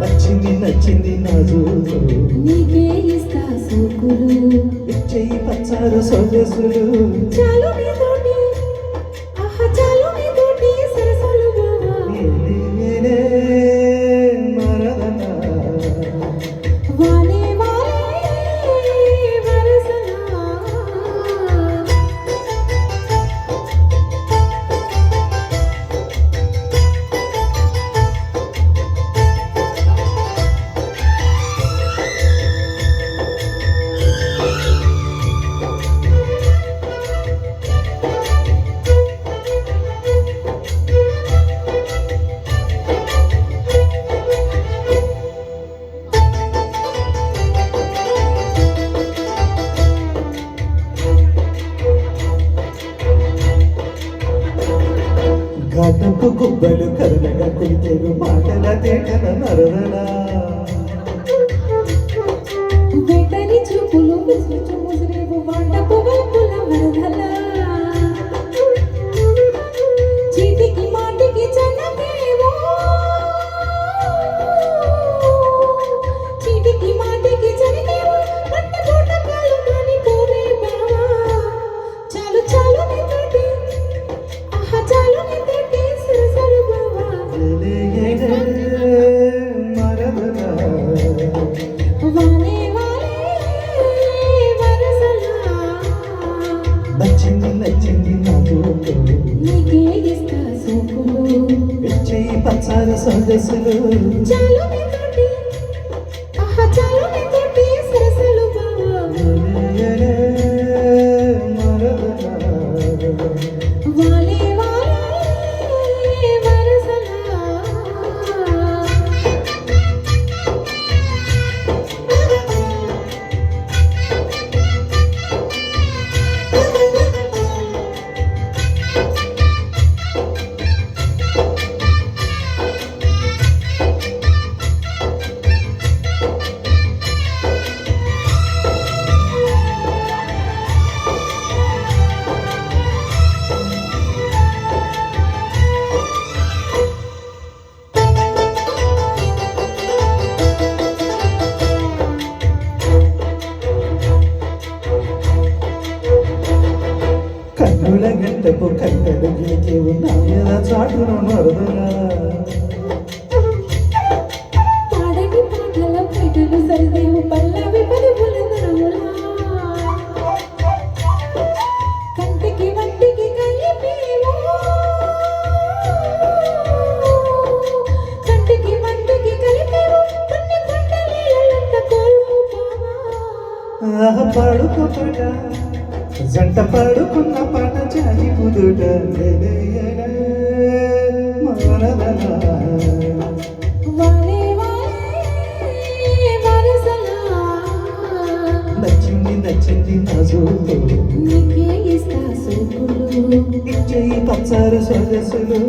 నచ్చింది నచ్చింది నా జోరు నీకే ఇస్తా సోకులు. ఇచ్చేయి పచ్చారు సొగసులు. చాలు one గుబ్బలు కదలగా కొలితేరు మాటల తేటల నరదలా వేటని చూపులు పచ్చారు సొగసులు చాలు గంటపు కట్టడు గీకే ఉన్న చాటును మరదలా పాడని పాటల పీటలు సరిదేవు పల్లవి పలుపుల నరములా కంటికి వంటికి కలిపేవో కంటికి వంటికి కలిపేవో కొన్ని కొండలీలంత ఆహ జంట పాడుకున్న పాట వాలే వరసలా. నచ్చింది నచ్చింది నా నీకే ఇస్తా సోకులు. ఇచ్చేయి పచ్చారు సొగసులు